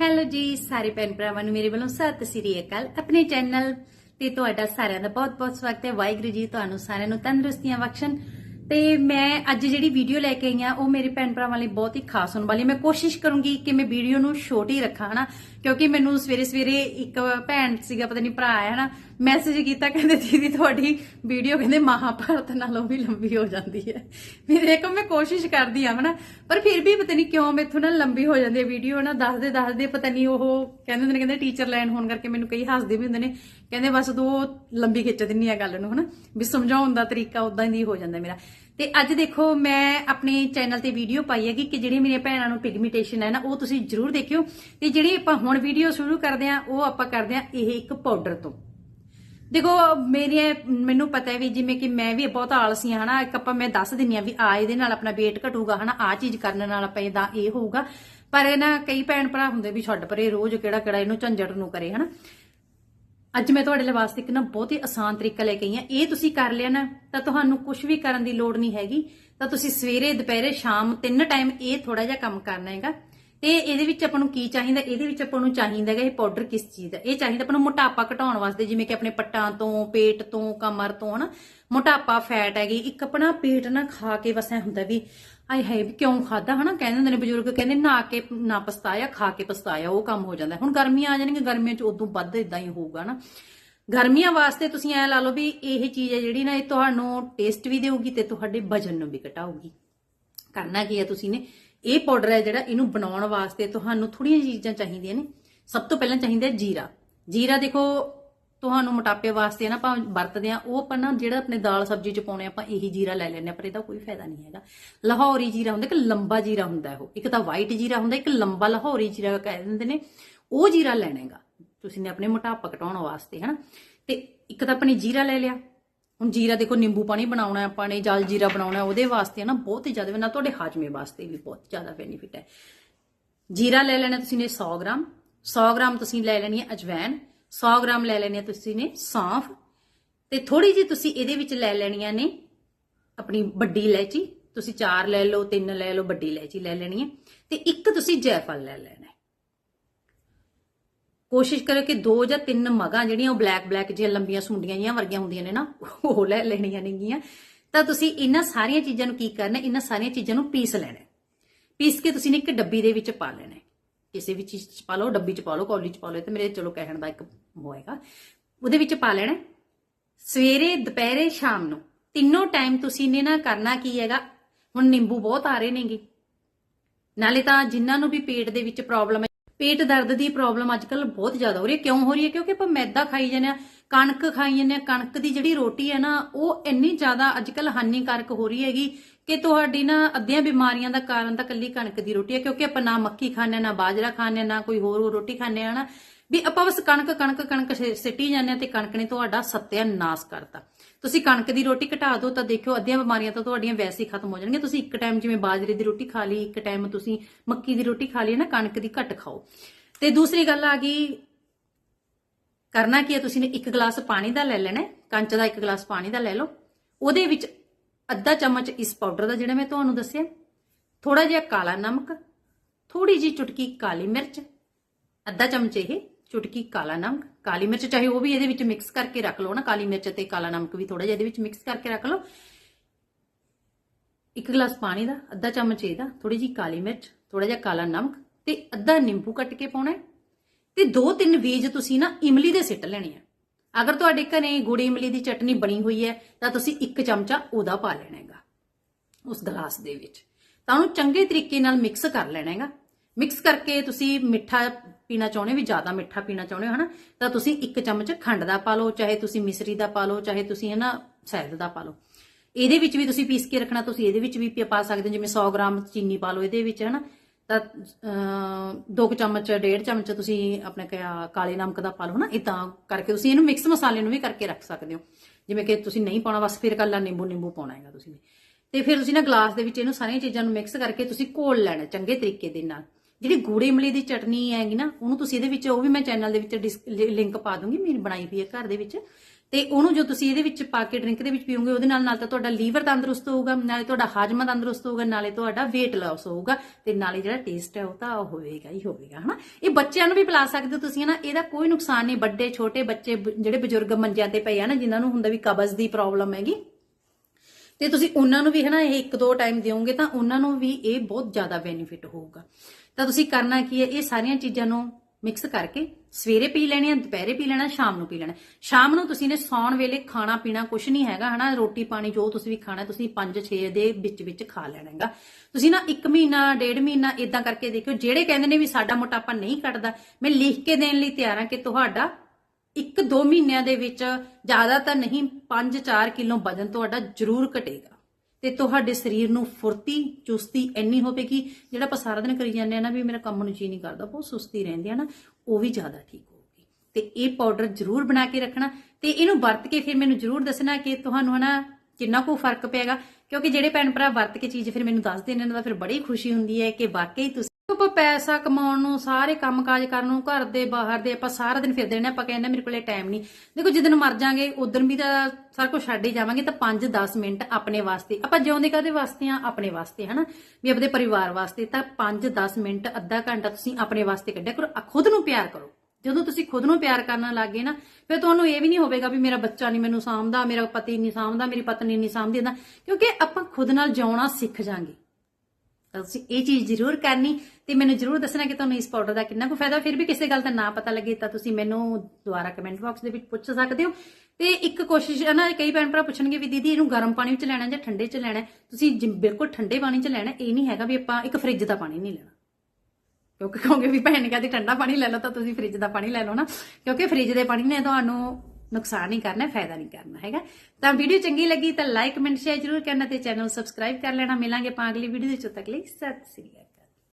Hello ਜੀ, ਸਾਰੇ ਭੈਣ ਭਰਾਵਾਂ ਨੂੰ ਮੇਰੇ ਵੱਲੋਂ ਸਤਿ ਸ੍ਰੀ ਅਕਾਲ। ਆਪਣੇ ਚੈਨਲ ਤੇ ਤੁਹਾਡਾ ਸਾਰਿਆਂ ਦਾ ਬਹੁਤ-ਬਹੁਤ ਸਵਾਗਤ ਹੈ। ਵਾਹਿਗੁਰੂ ਜੀ ਤੁਹਾਨੂੰ ਸਾਰਿਆਂ ਨੂੰ ਤੰਦਰੁਸਤੀਆਂ ਬਖਸ਼ਣ। ਤੇ ਮੈਂ ਅੱਜ ਜਿਹੜੀ ਵੀਡੀਓ ਲੈ ਕੇ ਆਈ ਆ ਉਹ ਮੇਰੇ ਭੈਣ ਭਰਾਵਾਂ ਲਈ ਬਹੁਤ ਹੀ ਖਾਸ ਹੋਣ ਵਾਲੀ ਮੈਂ ਕੋਸ਼ਿਸ਼ ਕਰੂੰਗੀ ਕਿ ਮੈਂ ਵੀਡੀਓ ਨੂੰ ਛੋਟੀ ਰੱਖਾਂ, ਹਨਾ? ਕਿਉਂਕਿ ਮੈਨੂੰ ਸਵੇਰੇ ਸਵੇਰੇ ਇੱਕ ਭੈਣ ਸੀਗਾ, ਪਤਾ ਨਹੀਂ ਭਰਾ ਹੈ, ਹਨਾ? ਮੈਸੇਜ ਕੀਤਾ, ਕਹਿੰਦੇ, ਦੀਦੀ, ਤੁਹਾਡੀ ਵੀਡੀਓ ਕਹਿੰਦੇ ਮਹਾਭਾਰਤ ਨਾਲੋਂ ਵੀ ਲੰਬੀ ਹੋ ਜਾਂਦੀ ਹੈ। ਵੀ ਦੇਖੋ, ਮੈਂ ਕੋਸ਼ਿਸ਼ ਕਰਦੀ ਆ ਹਨਾ। ਪਰ ਫਿਰ ਵੀ ਪਤਾ ਨਹੀਂ ਕਿਉਂ ਮੈਥੋਂ ਨਾ ਲੰਬੀ ਹੋ ਜਾਂਦੀ ਹੈ ਵੀਡੀਓ ਨਾ ਦੱਸਦੇ ਦੱਸਦੇ ਪਤਾ ਨਹੀਂ ਉਹ ਕਹਿੰਦੇ ਹੁੰਦੇ ਨੇ, ਕਹਿੰਦੇ ਟੀਚਰ ਲੈਣ ਹੋਣ ਕਰਕੇ ਮੈਨੂੰ ਕਈ ਹੱਸਦੇ ਵੀ ਹੁੰਦੇ ਨੇ। ਕਹਿੰਦੇ ਬਸ ਤੂੰ ਲੰਬੀ ਖਿੱਚ ਦਿੰਨੀ ਆ ਗੱਲ ਨੂੰ, ਹਨਾ। ਵੀ ਸਮਝਾਉਣ ਦਾ ਤਰੀਕਾ ਉਦਾਂ ਹੀ ਹੋ ਜਾਂਦਾ ਮੇਰਾ। ਤੇ ਅੱਜ ਦੇਖੋ, ਮੈਂ ਆਪਣੇ ਚੈਨਲ ਤੇ ਵੀਡੀਓ ਪਾਈ ਹੈਗੀ ਕਿ ਜਿਹੜੀ ਮੇਰੀਆਂ ਭੈਣਾਂ ਨੂੰ ਪਿਗਮੈਂਟੇਸ਼ਨ ਹੈ ਨਾ, ਉਹ ਤੁਸੀਂ ਜਰੂਰ ਦੇਖਿਓ। ਤੇ ਜਿਹੜੀ ਆਪਾਂ ਹੁਣ ਵੀਡੀਓ ਸ਼ੁਰੂ ਕਰਦੇ ਆ ਉਹ ਆਪਾਂ ਕਰਦੇ ਆ ਇਹ ਇੱਕ ਪਾਊਡਰ ਤੋਂ। ਦੇਖੋ, ਮੇਰੀਆਂ ਮੈਨੂੰ ਪਤਾ ਹੈ ਵੀ ਜਿਵੇਂ ਕਿ ਮੈਂ ਵੀ ਬਹੁਤ ਆਲਸੀ ਹਾਂ, ਹਨਾ। ਇੱਕ ਆਪਾਂ ਮੈਂ ਦੱਸ ਦਿੰਨੀ ਆ ਵੀ ਆ ਇਹਦੇ ਨਾਲ ਆਪਣਾ weight ਘਟੂਗਾ, ਹਨਾ। ਆ ਚੀਜ਼ ਕਰਨ ਨਾਲ ਆਪਾਂ ਇਹਦਾ ਇਹ ਹੋਊਗਾ। ਪਰ ਨਾ ਕਈ ਭੈਣ ਭਰਾ ਹੁੰਦੇ ਵੀ ਛੱਡ ਪਰੇ ਰੋਜ਼ ਕਿਹੜਾ ਕਿਹੜਾ ਇਹਨੂੰ ਝੰਜਟ ਨੂੰ ਕਰੇ, ਹਨਾ। ਅੱਜ ਮੈਂ ਤੁਹਾਡੇ ਲਈ ਵਾਸਤੇ ਇੱਕ ਨਾ ਬਹੁਤ ਹੀ ਆਸਾਨ ਤਰੀਕਾ ਲੈ ਕੇ ਆਈ ਹਾਂ। ਇਹ ਤੁਸੀਂ ਕਰ ਲਿਆ ਨਾ, ਤਾਂ ਤੁਹਾਨੂੰ ਕੁਝ ਵੀ ਕਰਨ ਦੀ ਲੋੜ ਨਹੀਂ ਹੈਗੀ। ਤਾਂ ਤੁਸੀਂ ਸਵੇਰੇ, ਦੁਪਹਿਰੇ, ਸ਼ਾਮ ਤਿੰਨ ਟਾਈਮ ਇਹ ਥੋੜਾ ਜਿਹਾ ਕੰਮ ਕਰਨਾ ਹੈਗਾ। ਤੇ ਇਹਦੇ ਵਿੱਚ ਆਪਾਂ ਨੂੰ ਕੀ ਚਾਹੀਦਾ? ਇਹਦੇ ਵਿੱਚ ਆਪਾਂ ਨੂੰ ਚਾਹੀਦਾ ਹੈਗਾ ਇਹ ਪਾਊਡਰ ਕਿਸ ਚੀਜ਼ ਦਾ? ਇਹ ਚਾਹੀਦਾ ਆਪਾਂ ਨੂੰ ਮੋਟਾਪਾ ਘਟਾਉਣ ਵਾਸਤੇ, ਜਿਵੇਂ ਕਿ ਆਪਣੇ ਪੱਟਾਂ ਤੋਂ, ਪੇਟ ਤੋਂ, ਕਮਰ ਤੋਂ, ਹਨਾ? ਮੋਟਾਪਾ ਫੈਟ ਹੈਗੀ। ਇੱਕ ਆਪਣਾ ਪੇਟ ਨਾ ਖਾ ਕੇ ਬਸ ਹੁੰਦਾ ਵੀ, ਆਏ ਹਾਏ, ਵੀ ਕਿਉਂ ਖਾਦਾ ਹਨਾ? ਕਹਿੰਦੇ ਹੁੰਦੇ ਨੇ ਬਜ਼ੁਰਗ, ਕਹਿੰਦੇ ਨਾ ਕੇ, ਨਾ ਪਸਤਾਇਆ ਖਾ ਕੇ ਪਸਤਾਇਆ ਉਹ ਕੰਮ ਹੋ ਜਾਂਦਾ। ਹੁਣ ਗਰਮੀਆਂ ਆ ਜਾਣਗੀਆਂ, ਗਰਮੀਆਂ ਚ ਉਦੋਂ ਵੱਧ ਇਦਾਂ ਹੀ ਹੋਊਗਾ ਨਾ ਗਰਮੀਆਂ ਵਾਸਤੇ ਤੁਸੀਂ ਐ ਲਾ ਲਓ ਵੀ ਇਹ ਚੀਜ਼ ਹੈ ਜਿਹੜੀ ਨਾ, ਇਹ ਤੁਹਾਨੂੰ ਟੇਸਟ ਵੀ ਦੇਊਗੀ ਤੇ ਤੁਹਾਡੇ ਵਜਨ ਨੂੰ ਵੀ ਘਟਾਊਗੀ। ਕਰਨਾ ਕੀ ਹੈ ਤੁਸੀਂ ਨੇ? ਇਹ ਪਾਊਡਰ ਹੈ ਜਿਹੜਾ ਇਹਨੂੰ ਬਣਾਉਣ ਵਾਸਤੇ ਤੁਹਾਨੂੰ ਥੋੜੀਆਂ ਚੀਜ਼ਾਂ ਚਾਹੀਦੀਆਂ ਨੇ। ਸਭ ਤੋਂ ਪਹਿਲਾਂ ਚਾਹੀਦਾ ਜੀਰਾ। ਜੀਰਾ ਦੇਖੋ, ਤੁਹਾਨੂੰ ਮੋਟਾਪੇ ਵਾਸਤੇ ਨਾ ਆਪਾਂ ਵਰਤਦੇ ਆ ਉਹ ਆਪਾਂ ਨਾ ਜਿਹੜਾ ਆਪਣੇ ਦਾਲ ਸਬਜ਼ੀ ਚ ਪਾਉਣੇ ਆਪਾਂ ਇਹੀ ਜੀਰਾ ਲੈ ਲੈਂਦੇ ਆ ਪਰ ਇਹਦਾ ਕੋਈ ਫਾਇਦਾ ਨਹੀਂ ਹੈਗਾ। ਲਾਹੌਰੀ ਜੀਰਾ ਹੁੰਦਾ ਕਿ ਲੰਬਾ ਜੀਰਾ ਹੁੰਦਾ ਉਹ। ਇੱਕ ਤਾਂ ਵਾਈਟ ਜੀਰਾ ਹੁੰਦਾ, ਇੱਕ ਲੰਬਾ ਲਾਹੌਰੀ ਜੀਰਾ ਕਹਿ ਦਿੰਦੇ ਨੇ। ਉਹ ਜੀਰਾ ਲੈਣਾ ਹੈਗਾ। ਤੁਸੀਂ ਨੇ ਆਪਣੇ ਮੋਟਾਪਾ ਘਟਾਉਣ ਵਾਸਤੇ, ਹਨਾ? ਤੇ ਇੱਕ ਤਾਂ ਆਪਣੇ ਜੀਰਾ ਲੈ ਲਿਆ। ਹੁਣ ਜੀਰਾ ਦੇਖੋ ਨਿੰਬੂ ਪਾਣੀ ਬਣਾਉਣਾ ਹੈ, ਆਪਾਂ ਨੇ ਜਲ ਜੀਰਾ ਬਣਾਉਣਾ ਉਹਦੇ ਵਾਸਤੇ ਨਾ ਬਹੁਤ ਹੀ ਜ਼ਿਆਦਾ ਨਾ ਤੁਹਾਡੇ ਹਾਜਮੇ ਵਾਸਤੇ ਵੀ ਬਹੁਤ ਜ਼ਿਆਦਾ ਬੈਨੀਫਿਟ ਹੈ। ਜੀਰਾ ਲੈ ਲੈਣਾ ਤੁਸੀਂ ਨੇ 100 ਗ੍ਰਾਮ 100 ਗ੍ਰਾਮ ਤੁਸੀਂ ਲੈ ਲੈਣੀ ਹੈ ਅਜਵੈਨ 100 ਗ੍ਰਾਮ ਲੈ ਲੈਣੀ ਹੈ ਤੁਸੀਂ ਨੇ ਸੌਂਫ, ਤੇ ਥੋੜੀ ਜੀ ਤੁਸੀਂ ਇਹਦੇ ਵਿੱਚ ਲੈ ਲੈਣੀਆਂ ਨੇ ਆਪਣੀ ਵੱਡੀ ਇਲਾਇਚੀ, ਤੁਸੀਂ ਚਾਰ ਲੈ ਲਓ, ਤਿੰਨ ਲੈ ਲਓ, ਵੱਡੀ ਇਲਾਇਚੀ ਲੈ ਲੈਣੀ ਹੈ, ਤੇ ਇੱਕ ਤੁਸੀਂ ਜੈਫਲ ਲੈ ਲੈਣਾ ਕੋਸ਼ਿਸ਼ ਕਰੋ ਕਿ ਦੋ ਜਾਂ ਤਿੰਨ ਮਗਾਂ ਜਿਹੜੀਆਂ ਉਹ ਬਲੈਕ ਬਲੈਕ ਜਿਹੀਆਂ ਲੰਬੀਆਂ ਸੁੰਡੀਆਂ ਜਿਹੀਆਂ ਵਰਗੀਆਂ ਹੁੰਦੀਆਂ ਨੇ ਨਾ, ਉਹ ਲੈ ਲੈਣੀਆਂ ਨੇਗੀਆਂ। ਤਾਂ ਤੁਸੀਂ ਇਹਨਾਂ ਸਾਰੀਆਂ ਚੀਜ਼ਾਂ ਨੂੰ ਕੀ ਕਰਨਾ, ਇਹਨਾਂ ਸਾਰੀਆਂ ਚੀਜ਼ਾਂ ਨੂੰ ਪੀਸ ਲੈਣਾ ਪੀਸ ਕੇ ਤੁਸੀਂ ਨੇ ਇੱਕ ਡੱਬੀ ਦੇ ਵਿੱਚ ਪਾ ਲੈਣਾ ਕਿਸੇ ਵੀ ਚੀਜ਼ 'ਚ ਪਾ ਲਓ, ਡੱਬੀ 'ਚ ਪਾ ਲਓ, ਕੌਲੀ 'ਚ ਪਾ ਲਓ, ਇਹ ਤੇ ਮੇਰੇ ਚਲੋ ਕਹਿਣ ਦਾ ਇੱਕ ਹੋਏਗਾ ਉਹਦੇ ਵਿੱਚ ਪਾ ਲੈਣਾ ਸਵੇਰੇ, ਦੁਪਹਿਰੇ, ਸ਼ਾਮ ਨੂੰ ਤਿੰਨੋਂ ਟਾਈਮ ਤੁਸੀਂ ਨੇ ਨਾ ਕਰਨਾ ਕੀ ਹੈਗਾ, ਹੁਣ ਨਿੰਬੂ ਬਹੁਤ ਆ ਰਹੇ ਨੇਗੇ। ਨਾਲੇ ਤਾਂ ਜਿਨ੍ਹਾਂ ਨੂੰ ਵੀ ਪੇਟ ਦੇ ਵਿੱਚ ਪ੍ਰੋਬਲਮ ਹੈ ਪੇਟ ਦਰਦ ਦੀ ਪ੍ਰੋਬਲਮ ਅੱਜ ਅੱਜਕੱਲ ਬਹੁਤ ਜ਼ਿਆਦਾ ਹੋ ਰਹੀ ਹੈ। ਕਿਉਂ ਹੋ ਰਹੀ ਹੈ? ਕਿਉਂਕਿ ਆਪਾਂ ਮੈਦਾ ਖਾਈ ਜਾਂਦੇ ਆ ਕਣਕ ਖਾਈ ਜਾਂਦੇ ਆ ਕਣਕ ਦੀ ਜਿਹੜੀ ਰੋਟੀ ਹੈ ਨਾ, ਉਹ ਇੰਨੀ ਜ਼ਿਆਦਾ ਅੱਜ ਕੱਲ ਹਾਨੀਕਾਰਕ ਹੋ ਰਹੀ ਹੈਗੀ। ਕਿ ਤੁਹਾਡੀ ਨਾ ਅੱਧੀਆਂ ਬਿਮਾਰੀਆਂ ਦਾ ਕਾਰਨ ਤਾਂ ਕੱਲੀ ਕਣਕ ਦੀ ਰੋਟੀ ਹੈ ਕਿਉਂਕਿ ਆਪਾਂ ਨਾ ਮੱਕੀ ਖਾਂਦੇ ਹਾਂ, ਨਾ ਬਾਜਰਾ ਖਾਂਦੇ ਹਾਂ, ਨਾ ਕੋਈ ਹੋਰ ਰੋਟੀ ਖਾਂਦੇ ਆ ਨਾ ਵੀ ਆਪਾਂ ਬਸ ਕਣਕ ਕਣਕ ਕਣਕ ਸਿੱਟੀ ਜਾਂਦੇ ਆ ਤੇ ਕਣਕ ਨੇ ਤੁਹਾਡਾ ਸੱਤਿਆਨਾਸ਼ ਕਰਤਾ। ਤੁਸੀਂ ਕਣਕ ਦੀ ਰੋਟੀ ਘਟਾ ਦਿਓ ਤਾਂ ਦੇਖਿਓ ਅੱਧੀਆਂ ਬਿਮਾਰੀਆਂ ਤਾਂ ਤੁਹਾਡੀਆਂ ਵੈਸੇ ਹੀ ਖਤਮ ਹੋ ਜਾਣਗੀਆਂ। ਤੁਸੀਂ ਇੱਕ ਟਾਈਮ ਜਿਵੇਂ ਬਾਜਰੇ ਦੀ ਰੋਟੀ ਖਾ ਲਈ ਇੱਕ ਟਾਈਮ ਤੁਸੀਂ ਮੱਕੀ ਦੀ ਰੋਟੀ ਖਾ ਲਈ ਨਾ ਕਣਕ ਦੀ ਘੱਟ ਖਾਓ। ਤੇ ਦੂਸਰੀ ਗੱਲ ਆ ਗਈ ਕਰਨਾ ਕੀ ਹੈ? ਤੁਸੀਂ ਨੇ ਇੱਕ ਗਲਾਸ ਪਾਣੀ ਦਾ ਲੈ ਲੈਣਾ ਕੰਚ ਦਾ ਇੱਕ ਗਲਾਸ ਪਾਣੀ ਦਾ ਲੈ ਲਓ। ਉਹਦੇ ਵਿੱਚ ਅੱਧਾ ਚਮਚ ਇਸ ਪਾਊਡਰ ਦਾ ਜਿਹੜਾ ਮੈਂ ਤੁਹਾਨੂੰ ਦੱਸਿਆ। ਥੋੜਾ ਜਿਹਾ ਕਾਲਾ ਨਮਕ ਥੋੜੀ ਜਿਹੀ ਚੁਟਕੀ ਕਾਲੀ ਮਿਰਚ, ਅੱਧਾ ਚਮਚ ਇਹ ਚੁਟਕੀ ਕਾਲਾ ਨਮਕ, ਕਾਲੀ ਮਿਰਚ ਚਾਹੇ ਉਹ ਵੀ ਇਹਦੇ ਵਿੱਚ ਮਿਕਸ ਕਰਕੇ ਰੱਖ ਲਓ ਨਾ, ਕਾਲੀ ਮਿਰਚ ਤੇ ਕਾਲਾ ਨਮਕ ਵੀ ਥੋੜਾ ਜਿਹਾ ਇਹਦੇ ਵਿੱਚ ਮਿਕਸ ਕਰਕੇ ਰੱਖ ਲਓ। ਇੱਕ ਗਲਾਸ ਪਾਣੀ ਦਾ, ਅੱਧਾ ਚਮਚ ਇਹਦਾ ਥੋੜੀ ਜਿਹੀ ਕਾਲੀ ਮਿਰਚ ਥੋੜਾ ਜਿਹਾ ਕਾਲਾ ਨਮਕ ਤੇ ਅੱਧਾ ਨਿੰਬੂ ਕੱਟ ਕੇ ਪਾਉਣਾ ਹੈ। ਤੇ ਦੋ ਤਿੰਨ ਬੀਜ ਤੁਸੀਂ ਨਾ ਇਮਲੀ ਦੇ ਸਿੱਟ ਲੈਣੇ ਆ। ਅਗਰ ਤੁਹਾਡੇ ਘਰੇ ਗੁੜ ਇਮਲੀ ਦੀ ਚਟਨੀ ਬਣੀ ਹੋਈ ਹੈ, ਤਾਂ ਤੁਸੀਂ ਇੱਕ ਚਮਚਾ ਉਹਦਾ ਪਾ ਲੈਣਾ ਹੈਗਾ, ਉਸ ਗਲਾਸ ਦੇ ਵਿੱਚ। ਤਾਂ ਉਹਨੂੰ ਚੰਗੇ ਤਰੀਕੇ ਨਾਲ ਮਿਕਸ ਕਰ ਲੈਣਾ ਹੈਗਾ। ਮਿਕਸ ਕਰਕੇ ਤੁਸੀਂ ਮਿੱਠਾ ਪੀਣਾ ਚਾਹੁੰਦੇ ਵੀ ਜ਼ਿਆਦਾ ਮਿੱਠਾ ਪੀਣਾ ਚਾਹੁੰਦੇ ਹੋ, ਹਨਾ? ਤਾਂ ਤੁਸੀਂ ਇੱਕ ਚਮਚ ਖੰਡ ਦਾ ਪਾ ਲਓ, ਚਾਹੇ ਤੁਸੀਂ ਮਿਸਰੀ ਦਾ ਪਾ ਲਓ, ਚਾਹੇ ਤੁਸੀਂ, ਹਨਾ ਸੈਲ ਦਾ ਪਾ ਲਓ। ਇਹਦੇ ਵਿੱਚ ਵੀ ਤੁਸੀਂ ਪੀਸ ਕੇ ਰੱਖਣਾ, ਤੁਸੀਂ ਇਹਦੇ ਵਿੱਚ ਵੀ ਪਾ ਸਕਦੇ ਹੋ, ਜਿਵੇਂ 100 ਗ੍ਰਾਮ ਚੀਨੀ ਪਾ ਲਓ ਇਹਦੇ ਵਿੱਚ, ਹਨਾ? ਤਾਂ ਅਹ, ਦੋ ਕੁ ਚਮਚ ਡੇਢ ਚਮਚ ਤੁਸੀਂ ਆਪਣੇ ਕਿਆ ਕਾਲੇ ਨਮਕ ਦਾ ਪਾ ਲਓ ਨਾ ਇਦਾਂ ਕਰਕੇ ਤੁਸੀਂ ਇਹਨੂੰ ਮਿਕਸ ਮਸਾਲੇ ਨੂੰ ਵੀ ਕਰਕੇ ਰੱਖ ਸਕਦੇ ਹੋ। ਜਿਵੇਂ ਕਿ ਤੁਸੀਂ ਨਹੀਂ ਪਾਉਣਾ ਬਸ ਫਿਰ ਕੱਲਾ ਨਿੰਬੂ ਨਿੰਬੂ ਪਾਉਣਾ ਹੈਗਾ ਤੁਸੀਂ ਤੇ ਫਿਰ ਤੁਸੀਂ ਨਾ ਗਲਾਸ ਦੇ ਵਿੱਚ ਇਹਨੂੰ ਸਾਰੀਆਂ ਚੀਜ਼ਾਂ ਨੂੰ ਮਿਕਸ ਕਰਕੇ ਤੁਸੀਂ ਘੋਲ ਲੈਣਾ ਚੰਗੇ ਤਰੀਕੇ ਦੇ ਨਾਲ। ਜਿਹੜੀ ਗੂੜੇ ਇਮਲੀ ਦੀ ਚਟਨੀ ਹੈਗੀ ਨਾ ਉਹਨੂੰ ਤੁਸੀਂ ਇਹਦੇ ਵਿੱਚ ਉਹ ਵੀ ਮੈਂ ਚੈਨਲ ਦੇ ਵਿੱਚ ਲਿੰਕ ਪਾ ਦੂੰਗੀ ਮੇਰੀ ਬਣਾਈ ਹੋਈ ਹੈ ਘਰ ਦੇ ਵਿੱਚ। ਤੇ ਉਹਨੂੰ ਜੋ ਤੁਸੀਂ ਇਹਦੇ ਵਿੱਚ ਪਾ ਕੇ ਡਰਿੰਕ ਦੇ ਵਿੱਚ ਪੀਓਗੇ, ਉਹਦੇ ਨਾਲ ਨਾਲ ਤਾਂ ਤੁਹਾਡਾ ਲੀਵਰ ਤੰਦਰੁਸਤ ਹੋਊਗਾ, ਨਾਲੇ ਤੁਹਾਡਾ ਹਾਜ਼ਮਾ ਤੰਦਰੁਸਤ ਹੋਊਗਾ, ਨਾਲੇ ਤੁਹਾਡਾ weight loss ਹੋਊਗਾ ਤੇ ਨਾਲੇ ਜਿਹੜਾ ਟੇਸਟ ਹੈ ਉਹ ਤਾਂ ਹੋਵੇਗਾ ਹੀ ਹੋਵੇਗਾ, ਹਨਾ? ਇਹ ਬੱਚਿਆਂ ਨੂੰ ਵੀ ਪਿਲਾ ਸਕਦੇ ਹੋ ਤੁਸੀਂ, ਹਨਾ? ਇਹਦਾ ਕੋਈ ਨੁਕਸਾਨ ਨਹੀਂ, ਵੱਡੇ, ਛੋਟੇ ਬੱਚੇ ਜਿਹੜੇ ਬਜ਼ੁਰਗ ਮੰਜਿਆਂ ਤੇ ਪਏ ਆ ਨਾ, ਜਿਨ੍ਹਾਂ ਨੂੰ ਹੁੰਦਾ ਵੀ ਕਬਜ਼ ਦੀ ਪ੍ਰੋਬਲਮ ਹੈਗੀ। ਤੇ ਤੁਸੀਂ ਉਹਨਾਂ ਨੂੰ ਵੀ, ਹਨਾ, ਇਹ ਇੱਕ ਦੋ ਟਾਈਮ ਦਿਓਗੇ ਤਾਂ ਉਹਨਾਂ ਨੂੰ ਵੀ ਇਹ ਬਹੁਤ ਜ਼ਿਆਦਾ ਬੈਨੀਫਿਟ ਹੋਊਗਾ। ਤਾਂ ਤੁਸੀਂ ਕਰਨਾ ਕੀ ਹੈ, ਇਹ ਸਾਰੀਆਂ ਚੀਜ਼ਾਂ ਨੂੰ ਮਿਕਸ ਕਰਕੇ ਸਵੇਰੇ ਪੀ ਲੈਣੇ ਆ, ਦੁਪਹਿਰੇ ਪੀ ਲੈਣਾ, ਸ਼ਾਮ ਨੂੰ ਪੀ ਲੈਣਾ। ਸ਼ਾਮ ਨੂੰ ਤੁਸੀਂ ਨੇ ਸੌਣ ਵੇਲੇ ਖਾਣਾ ਪੀਣਾ ਕੁਝ ਨਹੀਂ ਹੈਗਾ, ਹਨਾ? ਰੋਟੀ ਪਾਣੀ ਜੋ ਤੁਸੀਂ ਵੀ ਖਾਣਾ, ਤੁਸੀਂ 5-6 ਦੇ ਵਿੱਚ ਵਿੱਚ ਖਾ ਲੈਣਾ ਹੈਗਾ। ਤੁਸੀਂ ਨਾ 1 ਮਹੀਨਾ, ਡੇਢ ਮਹੀਨਾ ਇਦਾਂ ਕਰਕੇ ਦੇਖਿਓ, ਜਿਹੜੇ ਕਹਿੰਦੇ ਨੇ ਵੀ ਸਾਡਾ ਮੋਟਾਪਾ ਨਹੀਂ ਘਟਦਾ, ਮੈਂ ਲਿਖ ਕੇ ਦੇਣ ਲਈ ਤਿਆਰ ਹਾਂ ਕਿ ਤੁਹਾਡਾ ਇੱਕ ਦੋ ਮਹੀਨਿਆਂ ਦੇ ਵਿੱਚ ਜ਼ਿਆਦਾ ਤਾਂ ਨਹੀਂ 5-4 ਕਿਲੋ ਵਜਨ ਤੁਹਾਡਾ ਜ਼ਰੂਰ ਘਟੇਗਾ। ਤੇ ਤੁਹਾਡੇ ਸਰੀਰ ਨੂੰ ਫੁਰਤੀ, ਚੁਸਤੀ ਇੰਨੀ ਹੋਵੇਗੀ, ਜਿਹੜਾ ਆਪਾਂ ਸਾਰਾ ਦਿਨ ਕਰੀ ਜਾਂਦੇ ਆ ਨਾ ਵੀ ਮੇਰਾ ਕੰਮ ਨੂੰ ਜੀ ਨਹੀਂ ਕਰਦਾ, ਬਹੁਤ ਸੁਸਤੀ ਰਹਿੰਦੀ ਆ ਨਾ, ਉਹ ਵੀ ਜ਼ਿਆਦਾ ਠੀਕ ਹੋਊਗੀ। ਤੇ ਇਹ ਪਾਊਡਰ ਜ਼ਰੂਰ ਬਣਾ ਕੇ ਰੱਖਣਾ ਤੇ ਇਹਨੂੰ ਵਰਤ ਕੇ ਫਿਰ ਮੈਨੂੰ ਜ਼ਰੂਰ ਦੱਸਣਾ ਕਿ ਤੁਹਾਨੂੰ ਹਨਾ ਕਿੰਨਾ ਕੁ ਫ਼ਰਕ ਪਿਆਗਾ ਕਿਉਂਕਿ ਜਿਹੜੇ ਭੈਣ ਭਰਾ ਵਰਤ ਕੇ ਚੀਜ਼ ਫਿਰ ਮੈਨੂੰ ਦੱਸਦੇ ਨੇ ਇਹਨਾਂ ਦਾ ਫਿਰ ਬੜੀ ਖੁਸ਼ੀ ਹੁੰਦੀ ਹੈ ਕਿ ਵਾਕਈ ਤੁਸੀਂ ਆਪਾਂ ਪੈਸਾ ਕਮਾਉਣ ਨੂੰ ਸਾਰੇ ਕੰਮਕਾਜ ਕਰਨ ਨੂੰ ਘਰ ਦੇ ਬਾਹਰ ਦੇ ਆਪਾਂ ਸਾਰਾ ਦਿਨ ਫਿਰਦੇ ਰਹਿੰਦੇ ਹਾਂ, ਆਪਾਂ ਕਹਿੰਦੇ ਮੇਰੇ ਕੋਲੇ ਟਾਈਮ ਨਹੀਂ ਦੇਖੋ ਜਿੱਦਨ ਮਰ ਜਾਾਂਗੇ ਉਦੋਂ ਵੀ ਤਾਂ ਸਾਰਾ ਕੁਝ ਛੱਡ ਹੀ ਜਾਵਾਂਗੇ ਤਾਂ 5-10 ਮਿੰਟ ਆਪਣੇ ਵਾਸਤੇ। ਆਪਾਂ ਜਿਉਂਦੇ ਕਾਦੇ ਵਾਸਤੇ ਆ ਆਪਣੇ ਵਾਸਤੇ ਹਨਾ? ਵੀ ਆਪਣੇ ਪਰਿਵਾਰ ਵਾਸਤੇ। ਤਾਂ 5-10 ਮਿੰਟ ਅੱਧਾ ਘੰਟਾ ਤੁਸੀਂ ਆਪਣੇ ਵਾਸਤੇ ਕੱਢਿਆ ਕਰੋ। ਖੁਦ ਨੂੰ ਪਿਆਰ ਕਰੋ। ਜਦੋਂ ਤੁਸੀਂ ਖੁਦ ਨੂੰ ਪਿਆਰ ਕਰਨ ਲੱਗੇ ਨਾ ਫਿਰ ਤੁਹਾਨੂੰ ਇਹ ਵੀ ਨਹੀਂ ਹੋਵੇਗਾ ਵੀ ਮੇਰਾ ਬੱਚਾ ਨਹੀਂ ਮੈਨੂੰ ਸਾਂਭਦਾ ਮੇਰਾ ਪਤੀ ਨਹੀਂ ਸਾਂਭਦਾ ਮੇਰੀ ਪਤਨੀ ਨਹੀਂ ਸਾਂਭਦੀ ਏਦਾਂ। ਕਿਉਂਕਿ ਆਪਾਂ ਖੁਦ ਨਾਲ ਜਿਉਣਾ ਸਿੱਖ ਜਾਾਂਗੇ। ਤਾਂ ਤੁਸੀਂ ਇਹ ਚੀਜ਼ ਜ਼ਰੂਰ ਕਰਨੀ ਤੇ ਮੈਨੂੰ ਜ਼ਰੂਰ ਦੱਸਣਾ ਕਿ ਤੁਹਾਨੂੰ ਇਸ ਪਾਊਡਰ ਦਾ ਕਿੰਨਾ ਕੁ ਫਾਇਦਾ, ਫਿਰ ਵੀ ਕਿਸੇ ਗੱਲ ਦਾ ਨਾ ਪਤਾ ਲੱਗੇ ਤਾਂ ਤੁਸੀਂ ਮੈਨੂੰ ਦੁਬਾਰਾ ਕਮੈਂਟ ਬਾਕਸ ਦੇ ਵਿੱਚ ਪੁੱਛ ਸਕਦੇ ਹੋ। ਤੇ ਇੱਕ ਕੋਸ਼ਿਸ਼ ਹੈ ਨਾ, ਕਈ ਭੈਣ ਭਰਾ ਪੁੱਛਣਗੇ ਵੀ ਦੀਦੀ ਇਹਨੂੰ ਗਰਮ ਪਾਣੀ ਵਿੱਚ ਲੈਣਾ ਜਾਂ ਠੰਡੇ 'ਚ ਲੈਣਾ ਤੁਸੀਂ ਬਿਲਕੁਲ ਠੰਡੇ ਪਾਣੀ 'ਚ ਲੈਣਾ ਇਹ ਨਹੀਂ ਹੈਗਾ ਵੀ ਆਪਾਂ ਇੱਕ ਫ੍ਰਿਜ ਦਾ ਪਾਣੀ ਨਹੀਂ ਲੈਣਾ। ਕਿਉਂਕਿ ਕਹੋਗੇ ਵੀ ਭੈਣ ਨੇ ਕਹਿੰਦੀ ਠੰਡਾ ਪਾਣੀ ਲੈ ਲਓ ਤਾਂ ਤੁਸੀਂ ਫ੍ਰਿਜ ਦਾ ਪਾਣੀ ਲੈ ਲਓ ਨਾ। ਕਿਉਂਕਿ ਫ੍ਰਿਜ ਦੇ ਪਾਣੀ ਨੇ ਤੁਹਾਨੂੰ ਨੁਕਸਾਨ ਨਹੀਂ ਕਰਨਾ, ਫਾਇਦਾ ਨਹੀਂ ਕਰਨਾ, ਹੈਗਾ? ਤਾਂ ਵੀਡੀਓ ਚੰਗੀ ਲੱਗੀ ਤਾਂ ਲਾਈਕ ਕਮੈਂਟ ਸ਼ੇਅਰ ਜ਼ਰੂਰ ਕਰਨਾ ਤੇ ਚੈਨਲ ਸਬਸਕ੍ਰਾਈਬ ਕਰ ਲੈਣਾ। ਮਿਲਾਂਗੇ ਆਪਾਂ ਅਗਲੀ ਵੀਡੀਓ ਦੇ ਚੋਂ ਤੱਕ ਲਈ ਸਤਿ ਸ੍ਰੀ ਅਕਾਲ।